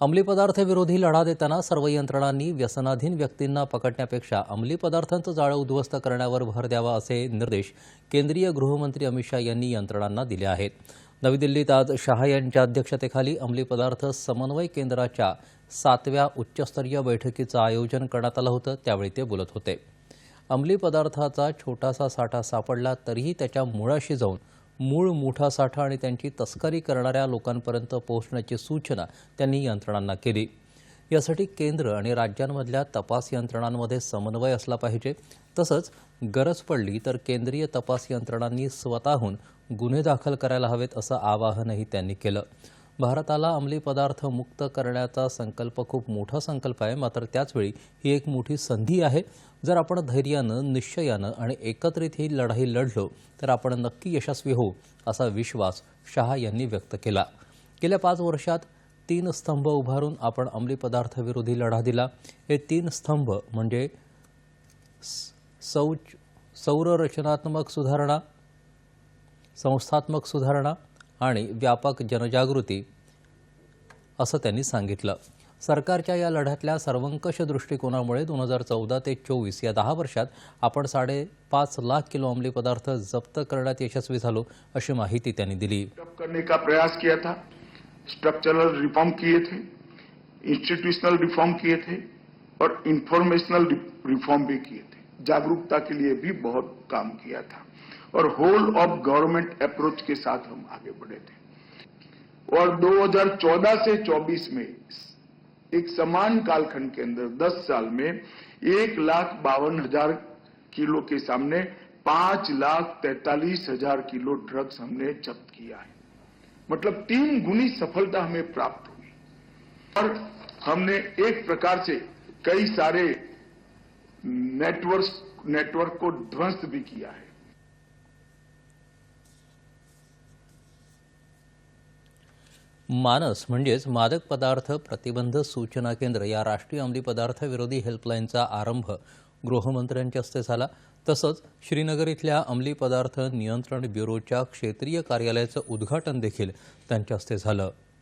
अंमली पदार्थ विरोधी लढा देताना सर्व यंत्रणांनी व्यसनाधीन व्यक्तींना पकडण्यापेक्षा अंमली पदार्थांचं जाळं उद्ध्वस्त करण्यावर भर द्यावा असे निर्देश केंद्रीय गृहमंत्री अमित शाह यांनी यंत्रणांना दिले आहेत. नवी दिल्लीत आज शहा यांच्या अध्यक्षतेखाली अंमली पदार्थ समन्वय केंद्राच्या सातव्या उच्चस्तरीय बैठकीचं आयोजन करण्यात आलं होतं त्यावेळी ते बोलत होते. अंमली पदार्थाचा छोटासा साठा सापडला तरीही त्याच्या मुळाशी जाऊन मूळ मोठा साठा आणि त्यांची तस्करी करणाऱ्या लोकांपर्यंत पोहोचण्याची सूचना त्यांनी यंत्रणांना केली. यासाठी केंद्र आणि राज्यांमधल्या तपास यंत्रणांमध्ये समन्वय असला पाहिजे. तसंच गरज पडली तर केंद्रीय तपास यंत्रणांनी स्वतःहून गुन्हे दाखल करायला हवेत असं आवाहनही त्यांनी केलं. भारताला अंमली पदार्थ मुक्त करण्याचा संकल्प खूप मोठा संकल्प आहे. मात्र त्याचवेळी ही एक मोठी संधी आहे. जर आपण धैर्यानं निश्चयानं आणि एकत्रित ही लढाई लढलो तर आपण नक्की यशस्वी होऊ असा विश्वास शहा यांनी व्यक्त केला. गेल्या पाच वर्षात तीन स्तंभ उभारून आपण अंमली पदार्थविरोधी लढा दिला. हे तीन स्तंभ म्हणजे सौच सौररचनात्मक सुधारणा संस्थात्मक सुधारणा आणि व्यापक जनजागृती असं त्यांनी सांगितलं. सरकारच्या या लढ्यातल्या सर्वंकष दृष्टिकोनामुळे दोन हजार चौदा ते चोवीस या दहा वर्षात आपण साडेपाच लाख किलो अंमली पदार्थ जप्त करण्यात यशस्वी झालो अशी माहिती त्यांनी दिली. करने का प्रयास किया था स्ट्रक्चरल रिफॉर्म किए थे इंस्टीट्यूशनल रिफॉर्म किए थे और इंफॉर्मेशनल रिफॉर्म भी किए थे। जागरूकता के लिए भी बहुत काम किया था। और होल ऑफ़ गवर्नमेंट अप्रोच के साथ हम आगे बढ़े थे। और 2014 से 24 में, एक समान कालखंड के अंदर 10 साल में, एक लाख बावन हज़ार किलो के सामने, पाँच लाख तैतालीस हज़ार किलो ड्रग्स हमने जब्त किया है। मतलब तीन गुनी सफलता हमें प्राप्त हुई। और हमने एक प्रकार से कई सारे नेटवर्क नेटवर्क को ध्वस्त भी किया है। मानस म्हणजेच मादक पदार्थ प्रतिबंध सूचना केंद्र या राष्ट्रीय अंमली पदार्थ विरोधी हेल्पलाईनचा आरंभ गृहमंत्र्यांच्या हस्ते झाला. तसंच श्रीनगर इथल्या अंमली पदार्थ नियंत्रण ब्युरोच्या क्षेत्रीय कार्यालयाचं उद्घाटन देखील त्यांच्या हस्ते झालं.